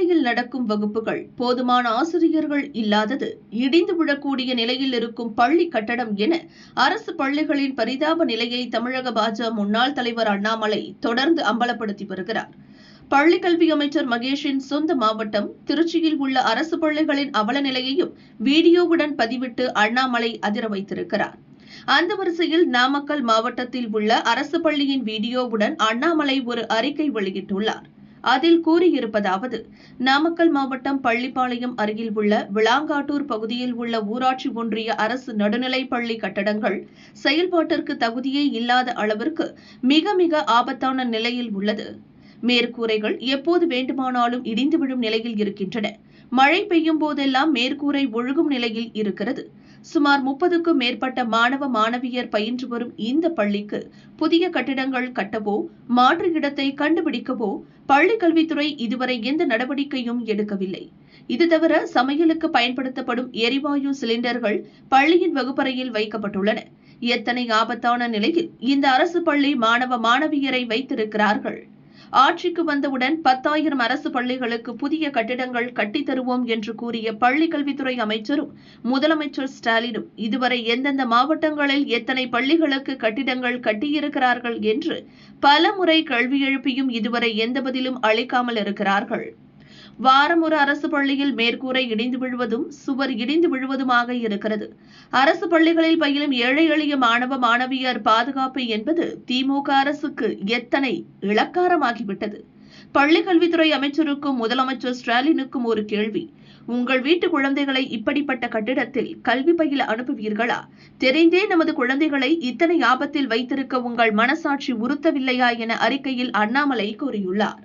மரத்தடியில் நடக்கும் வகுப்புகள் போதுமான ஆசிரியர்கள் இல்லாதது இடிந்து விழக்கூடிய நிலையில் இருக்கும் பள்ளி கட்டடம் என அரசு பள்ளிகளின் பரிதாப நிலையை தமிழக பாஜக முன்னாள் தலைவர் அண்ணாமலை தொடர்ந்து அம்பலப்படுத்தி வருகிறார். பள்ளிக்கல்வி அமைச்சர் மகேஷின் சொந்த மாவட்டம் திருச்சியில் உள்ள அரசு பள்ளிகளின் அவல நிலையையும் வீடியோவுடன் பதிவிட்டு அண்ணாமலை அதிர வைத்திருக்கிறார். அந்த வரிசையில் நாமக்கல் மாவட்டத்தில் உள்ள அரசு பள்ளியின் வீடியோவுடன் அண்ணாமலை ஒரு அறிக்கை வெளியிட்டுள்ளார். அதில் கூறியிருப்பதாவது நாமக்கல் மாவட்டம் பள்ளிப்பாளையம் அருகில் உள்ள விளாங்காட்டூர் பகுதியில் உள்ள ஊராட்சி ஒன்றிய அரசு நடுநிலைப் பள்ளி கட்டடங்கள் செயல்பாட்டிற்கு தகுதியே இல்லாத அளவிற்கு மிக மிக ஆபத்தான நிலையில் உள்ளது. மேற்கூரைகள் எப்போது வேண்டுமானாலும் இடிந்து விழும் நிலையில் இருக்கின்றன. மழை பெய்யும் போதெல்லாம் மேற்கூரை ஒழுகும் நிலையில் இருக்கிறது. சுமார் முப்பதுக்கும் மேற்பட்ட மாணவ மாணவியர் பயின்று வரும் இந்த பள்ளிக்கு புதிய கட்டிடங்கள் கட்டவோ மாற்று இடத்தை கண்டுபிடிக்கவோ பள்ளி கல்வித்துறை இதுவரை எந்த நடவடிக்கையும் எடுக்கவில்லை. இது தவிர சமையலுக்கு பயன்படுத்தப்படும் எரிவாயு சிலிண்டர்கள் பள்ளியின் வகுப்பறையில் வைக்கப்பட்டுள்ளன. எத்தனை ஆபத்தான நிலையில் இந்த அரசு பள்ளி மாணவ மாணவியரை வைத்திருக்கிறார்கள்? ஆட்சிக்கு வந்தவுடன் பத்தாயிரம் அரசு பள்ளிகளுக்கு புதிய கட்டிடங்கள் கட்டித்தருவோம் என்று கூறிய பள்ளி கல்வித்துறை அமைச்சரும் முதலமைச்சர் ஸ்டாலினும் இதுவரை எந்தெந்த மாவட்டங்களில் எத்தனை பள்ளிகளுக்கு கட்டிடங்கள் கட்டியிருக்கிறார்கள் என்று பல முறை கேள்வி எழுப்பியும் இதுவரை எந்த பதிலும் அளிக்காமல் இருக்கிறார்கள். வாரம் ஒரு அரசு பள்ளியில் மேற்கூரை இடிந்து விழுவதும் சுவர் இடிந்து விழுவதுமாக இருக்கிறது. அரசு பள்ளிகளில் பயிலும் ஏழை எளிய மாணவ மாணவியர் பாதுகாப்பு என்பது திமுக அரசுக்கு எத்தனை இளக்காரமாகிவிட்டது? பள்ளி கல்வித்துறை அமைச்சருக்கும் முதலமைச்சர் ஸ்டாலினுக்கும் ஒரு கேள்வி. உங்கள் வீட்டு குழந்தைகளை இப்படிப்பட்ட கட்டிடத்தில் கல்வி பயில அனுப்புவீர்களா? தெரிந்தே நமது குழந்தைகளை இத்தனை ஆபத்தில் வைத்திருக்க உங்கள் மனசாட்சி உறுத்தவில்லையா என அறிக்கையில் அண்ணாமலை கூறியுள்ளார்.